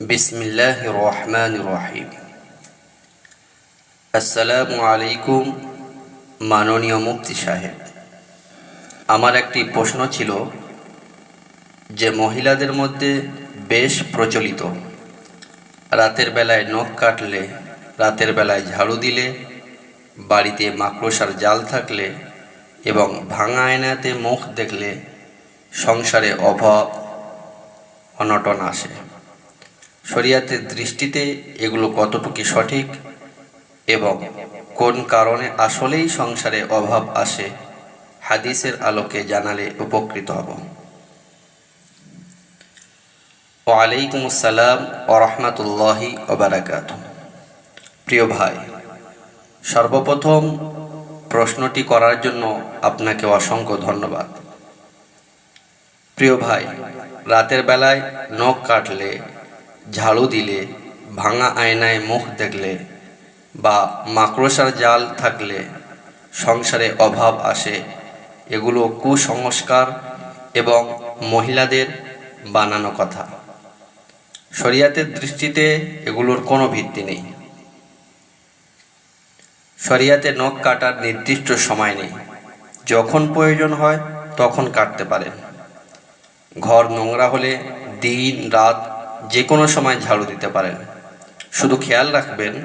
বিসমিল্লাহ রহমান রহিম। আসসালামু আলাইকুম মাননীয় মুফতি সাহেব। আমার একটি প্রশ্ন ছিল যে মহিলাদের মধ্যে বেশ প্রচলিত, রাতের বেলায় নখ কাটলে, রাতের বেলায় ঝাড়ু দিলে, বাড়িতে মাকড়সার জাল থাকলে এবং ভাঙা আয়নাতে মুখ দেখলে সংসারে অভাব, অনটন আসে। শরিয়াতের দৃষ্টিতে এগুলো কতটুকু সঠিক এবং কোন কারণে আসলেই সংসারে অভাব আসে, হাদিসের আলোকে জানালে উপকৃত হব। ওয়ালাইকুম আসসালাম ওরহমতুল্লাহি ওবরাকাত প্রিয় ভাই, সর্বপ্রথম প্রশ্নটি করার জন্য আপনাকে অসংখ্য ধন্যবাদ। প্রিয় ভাই, রাতের বেলায় নখ কাটলে ঝাড়ু দিলে, ভাঙা আয়নায় মুখ দেখলে বা মাকড়সার জাল থাকলে সংসারে অভাব আসে। এগুলো কুসংস্কার এবং মহিলাদের বানানো কথা। শরিয়াতের দৃষ্টিতে এগুলোর কোনো ভিত্তি নেই। শরিয়াতে নখ কাটার নির্দিষ্ট সময় নেই। যখন প্রয়োজন হয় তখন কাটতে পারেন। ঘর নোংরা হলে দিন, রাত যে কোনো সময় ঝাড়ু দিতে পারেন। শুধু খেয়াল রাখবেন,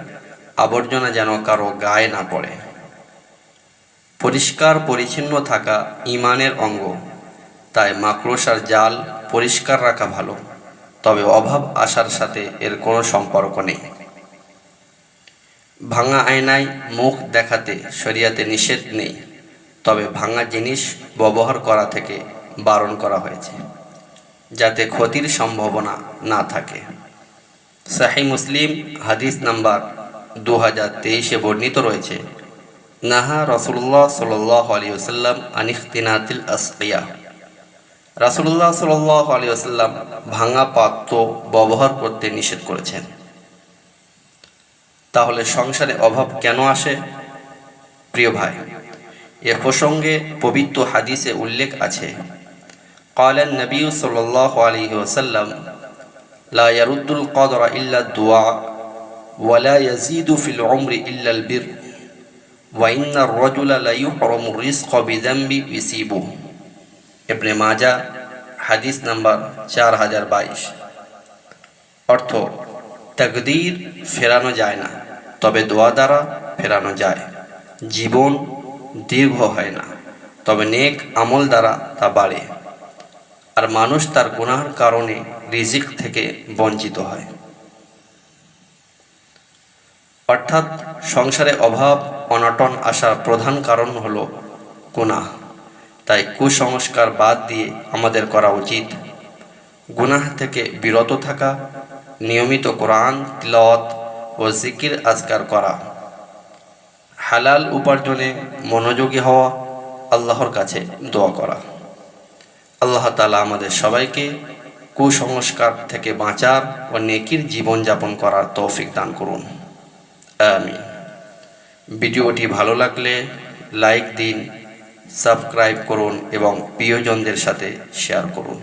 আবর্জনা যেন কারও গায়ে না পড়ে। পরিষ্কার পরিচ্ছন্ন থাকা ইমানের অঙ্গ। তাই মাকড়সার জাল পরিষ্কার রাখা ভালো। তবে অভাব আসার সাথে এর কোনো সম্পর্ক নেই। ভাঙা আয়নায় মুখ দেখাতে শরিয়াতে নিষেধ নেই। তবে ভাঙা জিনিস ব্যবহার করা থেকে বারণ করা হয়েছে। যাতে ক্ষতির সম্ভাবনা না থাকে। শাহি মুসলিম, হাদিস নাম্বার দু হাজার তেইশে বর্ণিত রয়েছে, নাহা রসুল্লাহ সাল আলী ওসাল্লাম আনিখতিনাতিল আসকিয়া। রাসুল্লাহ সাল আলী ওসাল্লাম ভাঙা পাত্র ব্যবহার করতে নিষেধ করেছেন। তাহলে সংসারে অভাব কেন আসে? প্রিয় ভাই, এ প্রসঙ্গে পবিত্র হাদিসে উল্লেখ আছে قال النبي صلى الله عليه وسلم لا يرد القدر إلا الدعاء ولا يزيد في العمر إلا البر وإن الرجل لا يحرم الرزق بذنب يصيبه ابن মাজা হাদিস নাম্বার চার হাজার বাইশ অর্থ তকদির ফেরানো যায় না তবে দোয়া দ্বারা ফেরানো যায় জীবন দীর্ঘ হয় না তবে নেক আমল দ্বারা তা বাড়ে আর মানুষ তার গুনার কারণে রিজিক থেকে বঞ্চিত হয়। অর্থাৎ সংসারে অভাব, অনাটন আসার প্রধান কারণ হল গুনাহ। তাই কুসংস্কার বাদ দিয়ে আমাদের করা উচিত গুনাহ থেকে বিরত থাকা, নিয়মিত কোরআন তিলত ও জিকির আজকার করা। হালাল উপার্জনে মনোযোগী হওয়া, আল্লাহর কাছে দোয়া করা। আল্লাহ তালা আমাদের সবাইকে কুসংস্কার থেকে বাঁচার ও নেকির জীবনযাপন করার তৌফিক দান করুন। আমি ভিডিওটি ভালো লাগলে লাইক দিন, সাবস্ক্রাইব করুন এবং প্রিয়জনদের সাথে শেয়ার করুন।